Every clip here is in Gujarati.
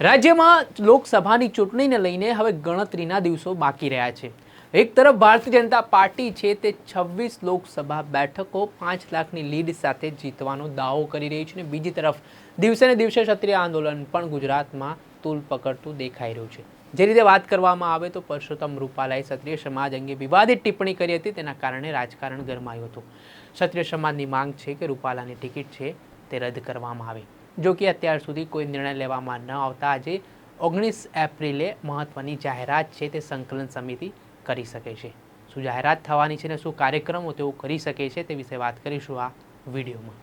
રાજ્યમાં લોકસભાની ચૂંટણીને લઈને હવે ગણતરીના દિવસો બાકી રહ્યા છે. એક તરફ ભારતીય જનતા પાર્ટી છે તે છવ્વીસ લોકસભા બેઠકો પાંચ લાખની લીડ સાથે જીતવાનો દાવો કરી રહી છે અને બીજી તરફ દિવસે ને દિવસે ક્ષત્રિય આંદોલન પણ ગુજરાતમાં તૂલ પકડતું દેખાઈ રહ્યું છે. જે રીતે વાત કરવામાં આવે તો પરસોત્તમ રૂપાલાએ ક્ષત્રિય સમાજ અંગે વિવાદિત ટિપ્પણી કરી હતી. તેના કારણે રાજકારણ ગરમાયું હતું. ક્ષત્રિય સમાજની માંગ છે કે રૂપાલાની ટિકિટ છે તે રદ કરવામાં આવે. જો કે અત્યાર સુધી કોઈ નિર્ણય લેવામાં ન આવતા આજે ઓગણીસ એપ્રિલે મહત્વની જાહેરાત છે તે સંકલન સમિતિ કરી શકે છે. શું જાહેરાત થવાની છે ને શું કાર્યક્રમો તેઓ કરી શકે છે તે વિશે વાત કરીશું આ વિડીયોમાં.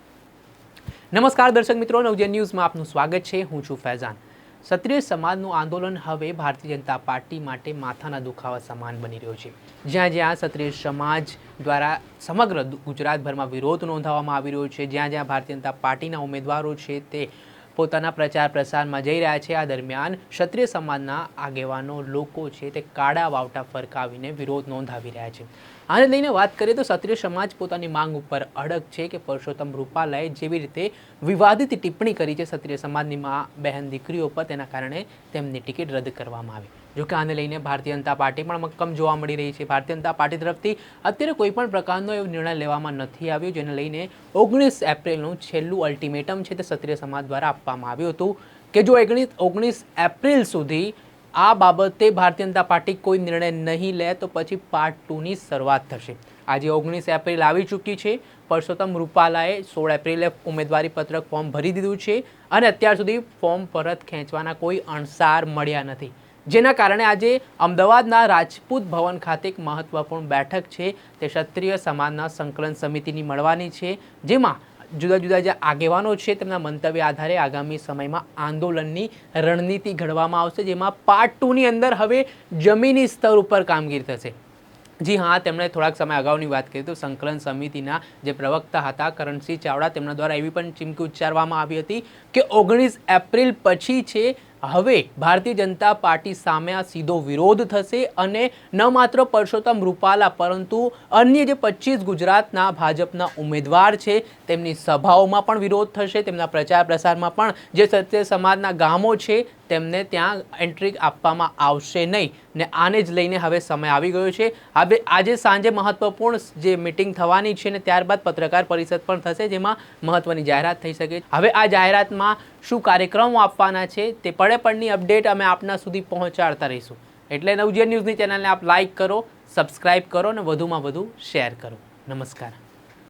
નમસ્કાર દર્શક મિત્રો નવજન ન્યૂઝમાં આપનું સ્વાગત છે. હું છું ફૈઝાન. ક્ષત્રિય સમાજનું આંદોલન હવે ભારતીય જનતા પાર્ટી માટે માથાના દુખાવા સમાન બની રહ્યો છે. જ્યાં જ્યાં ક્ષત્રિય સમાજ દ્વારા સમગ્ર ગુજરાતભરમાં વિરોધ નોંધાવવામાં આવી રહ્યો છે, જ્યાં જ્યાં ભારતીય જનતા પાર્ટીના ઉમેદવારો છે તે પોતાના પ્રચાર પ્રસારમાં જઈ રહ્યા છે. આ દરમિયાન ક્ષત્રિય સમાજના આગેવાનો લોકો છે તે કાળા વાવટા ફરકાવીને વિરોધ નોંધાવી રહ્યા છે. આને લઈને વાત કરીએ તો ક્ષત્રિય સમાજ પોતાની માંગ ઉપર અડગ છે કે પરસોત્તમ રૂપાલાએ જેવી રીતે વિવાદિત ટિપ્પણી કરી છે ક્ષત્રિય સમાજની મા બહેન દીકરીઓ પર, તેના કારણે તેમની ટિકિટ રદ કરવામાં આવી. જોકે આને લઈને ભારતીય જનતા પાર્ટી પણ મક્કમ જોવા મળી રહી છે. ભારતીય જનતા પાર્ટી તરફથી અત્યારે કોઈ પણ પ્રકારનો એવો નિર્ણય લેવામાં નથી આવ્યો, જેને લઈને ઓગણીસ એપ્રિલનું છેલ્લું અલ્ટિમેટમ છે તે ક્ષત્રિય સમાજ દ્વારા આપવામાં આવ્યું હતું કે જો ઓગણીસ ઓગણીસ એપ્રિલ સુધી આ બાબતે ભારતીય જનતા પાર્ટી કોઈ નિર્ણય નહીં લે, તો પછી પાર્ટ ટુની શરૂઆત થશે. આજે ઓગણીસ એપ્રિલ આવી ચૂકી છે. પરસોત્તમ રૂપાલાએ સોળ એપ્રિલે ઉમેદવારી પત્રક ફોર્મ ભરી દીધું છે અને અત્યાર સુધી ફોર્મ પરત ખેંચવાના કોઈ અણસાર મળ્યા નથી. જેના કારણે આજે અમદાવાદના રાજપૂત ભવન ખાતે એક મહત્વપૂર્ણ બેઠક છે. તે ક્ષત્રિય સમાજના સંકલન સમિતિની મળવાની છે, જેમાં જુદા જુદા જે આગેવાનો છે, તેમના મંતવ્ય આધારે આગામી સમયમાં આંદોલનની રણનીતિ ઘડવામાં આવશે, જેમાં પાર્ટ ટુની અંદર હવે જમીની સ્તર ઉપર કામગીરી થશે. જી હા, તેમણે થોડાક સમય અગાઉની વાત કરી તો સંકલન સમિતિના જે પ્રવક્તા હતા, કરણસિંહ ચાવડા, તેમના દ્વારા એવી પણ ચીમકી ઉચ્ચારવામાં આવી હતી કે ઓગણીસ એપ્રિલ પછી છે હવે ભારતીય જનતા પાર્ટી સામે આ સીધો વિરોધ થશે અને ન માત્ર પરસોત્તમ રૂપાલા, પરંતુ અન્ય જે પચીસ ગુજરાતના ભાજપના ઉમેદવાર છે, તેમની સભાઓમાં પણ વિરોધ થશે, તેમના પ્રચાર પ્રસારમાં પણ જે સત્ય સમાજના ગામો છે, તેમને ત્યાં એન્ટ્રી આપવામાં આવશે નહીં. ને આને જ લઈને હવે સમય આવી ગયો છે. હવે આજે સાંજે મહત્વપૂર્ણ જે મિટિંગ થવાની છે ને ત્યારબાદ પત્રકાર પરિષદ પણ થશે, જેમાં મહત્વની જાહેરાત થઈ શકે. હવે આ જાહેરાતમાં શું કાર્યક્રમો આપવાના છે તે પડે અપડેટ અમે આપના સુધી પહોંચાડતા રહીશું. એટલે નવજીવન ન્યૂઝની ચેનલને આપ લાઇક કરો સબસ્ક્રાઇબ કરો અને વધુમાં વધુ શેર કરો. નમસ્કાર.